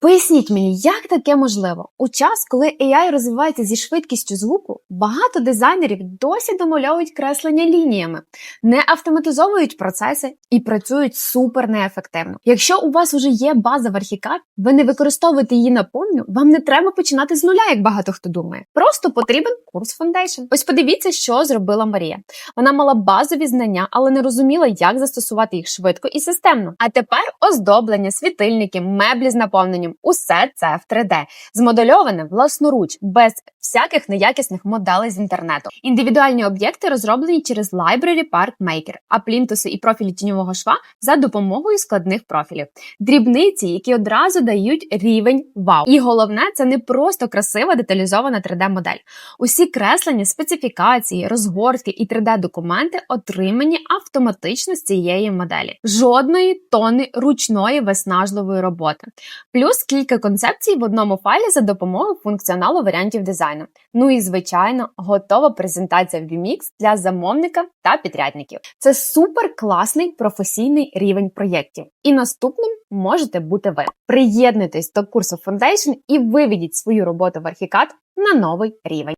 Поясніть мені, як таке можливо? У час, коли AI розвивається зі швидкістю звуку, багато дизайнерів досі домальовують креслення лініями, не автоматизовують процеси і працюють супер неефективно. Якщо у вас вже є база в архікад, ви не використовуєте її наповню, вам не треба починати з нуля, як багато хто думає. Просто потрібен курс Foundation. Ось подивіться, що зробила Марія. Вона мала базові знання, але не розуміла, як застосувати їх швидко і системно. А тепер оздоблення, світильники, меблі з наповненням усе це в 3D, змодельоване власноруч, без всяких неякісних моделей з інтернету. Індивідуальні об'єкти розроблені через Library Park Maker, а плінтуси і профілі тіньового шва за допомогою складних профілів. Дрібниці, які одразу дають рівень вау. І головне, це не просто красива деталізована 3D-модель. Усі креслення, специфікації, розгортки і 3D-документи отримані автоматично з цієї моделі. Жодної тони ручної виснажливої роботи. Плюс кілька концепцій в одному файлі за допомогою функціоналу варіантів дизайну. Ну і звичайно, готова презентація в VMix для замовника та підрядників. Це супер класний професійний рівень проєктів. І наступним можете бути ви. Приєднуйтесь до курсу Foundation і виведіть свою роботу в архікад на новий рівень.